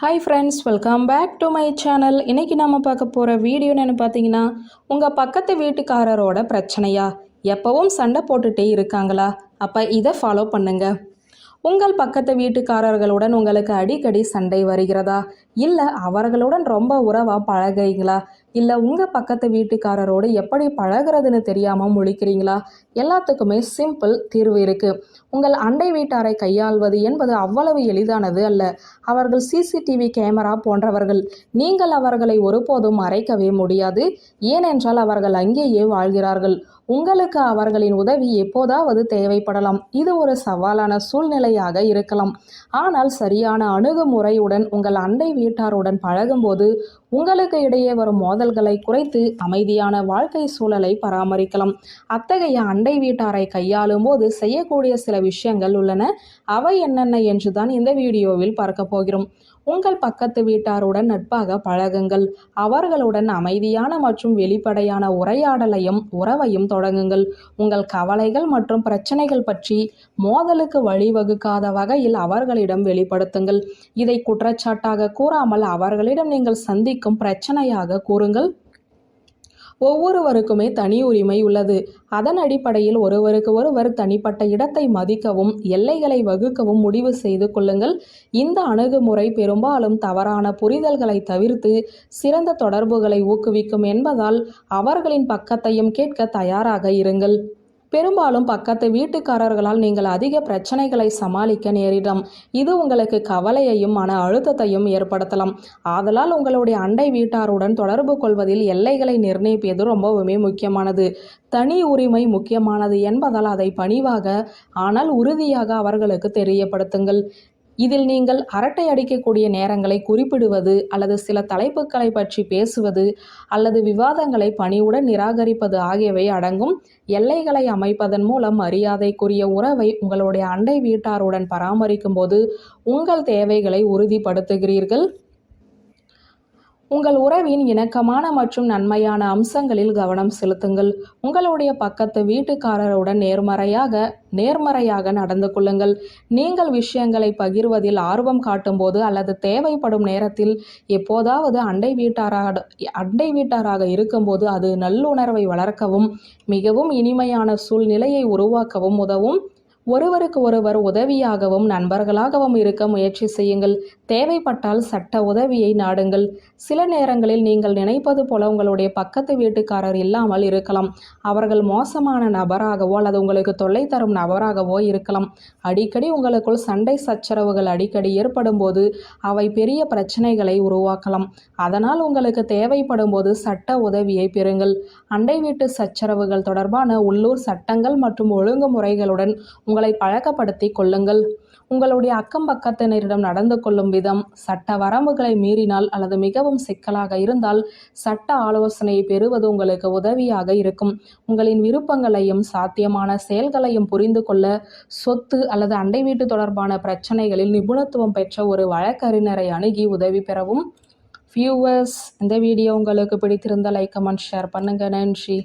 Hi friends welcome back to my channel இன்றைக்கி நம்ம பார்க்க போகிற வீடியோன்னு பார்த்தீங்கன்னா உங்கள் பக்கத்து வீட்டுக்காரரோட பிரச்சனையா? எப்பவும் சண்டை போட்டுகிட்டே இருக்காங்களா? அப்போ இதை ஃபாலோ பண்ணுங்கள் உங்கள் பக்கத்து வீட்டுக்காரர்களுடன் உங்களுக்கு அடிக்கடி சண்டை வருகிறதா? இல்லை அவர்களுடன் ரொம்ப உறவாக பழகுறீங்களா? இல்லை உங்கள் பக்கத்து வீட்டுக்காரரோடு எப்படி பழகிறதுன்னு தெரியாமல் முழிக்கிறீங்களா? எல்லாத்துக்குமே சிம்பிள் தீர்வு இருக்குது உங்கள் அண்டை வீட்டாரை கையாள்வது என்பது அவ்வளவு எளிதானது அல்ல. அவர்கள் சிசிடிவி கேமரா போன்றவர்கள். நீங்கள் அவர்களை ஒருபோதும் மறைக்கவே முடியாது. ஏனென்றால் அவர்கள் அங்கேயே வாழ்கிறார்கள். உங்களுக்கு அவர்களின் உதவி எப்போதாவது தேவைப்படலாம். இது ஒரு சவாலான சூழ்நிலையாக இருக்கலாம். ஆனால் சரியான அணுகுமுறையுடன் உங்கள் அண்டை வீட்டாருடன் பழகும்போது உங்களுக்கு இடையே வரும் மோதல் மோதல்களை குறைத்து அமைதியான வாழ்க்கை சூழலை பராமரிக்கலாம். அத்தகைய அண்டை வீட்டாரை கையாளும் போது செய்யக்கூடிய சில விஷயங்கள் உள்ளன. அவை என்னென்ன என்றுதான் இந்த வீடியோவில் பார்க்க போகிறோம். உங்கள் பக்கத்து வீட்டாருடன் நட்பாக பழகுங்கள். அவர்களுடன் அமைதியான மற்றும் வெளிப்படையான உரையாடலையும் உறவையும் தொடங்குங்கள். உங்கள் கவலைகள் மற்றும் பிரச்சனைகள் பற்றி மோதலுக்கு வழிவகுக்காத வகையில் அவர்களிடம் வெளிப்படுத்துங்கள். இதை குற்றச்சாட்டாக கூறாமல் அவர்களிடம் நீங்கள் சந்திக்கும் பிரச்சனையாக கூறுங்கள். ஒவ்வொருவருக்குமே தனி உரிமை உள்ளது. அதன் அடிப்படையில் ஒருவருக்கு ஒருவர் தனிப்பட்ட இடத்தை மதிக்கவும் எல்லைகளை வகுக்கவும் முடிவு செய்து கொள்ளுங்கள். இந்த அணுகுமுறை பெரும்பாலும் தவறான புரிதல்களை தவிர்த்து சிறந்த தொடர்புகளை ஊக்குவிக்கும் என்பதால் அவர்களின் பக்கத்தையும் கேட்க தயாராக இருங்கள். பெரும்பாலும் பக்கத்து வீட்டுக்காரர்களால் நீங்கள் அதிக பிரச்சனைகளை சமாளிக்க நேரிடும். இது உங்களுக்கு கவலையையும் மன அழுத்தத்தையும் ஏற்படுத்தலாம். ஆதலால் உங்களுடைய அண்டை வீட்டாருடன் தொடர்பு கொள்வதில் எல்லைகளை நிர்ணயிப்பது ரொம்பவுமே முக்கியமானது. தனி உரிமை முக்கியமானது என்பதால் அதை பணிவாக ஆனால் உறுதியாக அவர்களுக்கு தெரியப்படுத்துங்கள். இதில் நீங்கள் அரட்டை அடிக்கக்கூடிய நேரங்களை குறிப்பிடுவது அல்லது சில தலைப்புகளை பற்றி பேசுவது அல்லது விவாதங்களை பணிவுடன் நிராகரிப்பது ஆகியவை அடங்கும். எல்லைகளை அமைப்பதன் மூலம் மரியாதைக்குரிய உறவை உங்களுடைய அண்டை வீட்டாருடன் பராமரிக்கும் போது உங்கள் தேவைகளை உறுதிப்படுத்துகிறீர்கள். உங்கள் உறவின் இணக்கமான மற்றும் நன்மையான அம்சங்களில் கவனம் செலுத்துங்கள். உங்களுடைய பக்கத்து வீட்டுக்காரருடன் நேர்மறையாக நேர்மறையாக நடந்து கொள்ளுங்கள். நீங்கள் விஷயங்களை பகிர்வதில் ஆர்வம் காட்டும்போது அல்லது தேவைப்படும் நேரத்தில் எப்போதாவது அண்டை வீட்டாராக அண்டை வீட்டாராக இருக்கும்போது அது நல்லுணர்வை வளர்க்கவும் மிகவும் இனிமையான சூழ்நிலையை உருவாக்கவும் உதவும். ஒருவருக்கு ஒருவர் உதவியாகவும் நண்பர்களாகவும் இருக்க முயற்சி செய்யுங்கள். தேவைப்பட்டால் சட்ட உதவியை நாடுங்கள். சில நேரங்களில் நீங்கள் நினைப்பது போல உங்களுடைய பக்கத்து வீட்டுக்காரர் இல்லாமல் இருக்கலாம். அவர்கள் மோசமான நபராகவோ அல்லது உங்களுக்கு தொல்லை தரும் நபராகவோ இருக்கலாம். அடிக்கடி உங்களுக்குள் சண்டை சச்சரவுகள் அடிக்கடி ஏற்படும் போது அவை பெரிய பிரச்சனைகளை உருவாக்கலாம். அதனால் உங்களுக்கு தேவைப்படும் போது சட்ட உதவியை பெறுங்கள். அண்டை வீட்டு சச்சரவுகள் தொடர்பான உள்ளூர் சட்டங்கள் மற்றும் ஒழுங்குமுறைகளுடன் உங்களை பழக்கப்படுத்தி கொள்ளுங்கள். உங்களுடைய அக்கம் பக்கத்தினரிடம் நடந்து கொள்ளும் விதம் சட்ட வரம்புகளை மீறினால் அல்லது மிகவும் சிக்கலாக இருந்தால் சட்ட ஆலோசனையை பெறுவது உங்களுக்கு உதவியாக இருக்கும். உங்களின் விருப்பங்களையும் சாத்தியமான செயல்களையும் புரிந்து கொள்ள சொத்து அல்லது அண்டை வீட்டு தொடர்பான பிரச்சனைகளில் நிபுணத்துவம் பெற்ற ஒரு வழக்கறிஞரை அணுகி உதவி பெறவும். வியூவர்ஸ் இந்த வீடியோ உங்களுக்கு பிடித்திருந்த லைக் கமெண்ட் ஷேர் பண்ணுங்கள் நன்றி.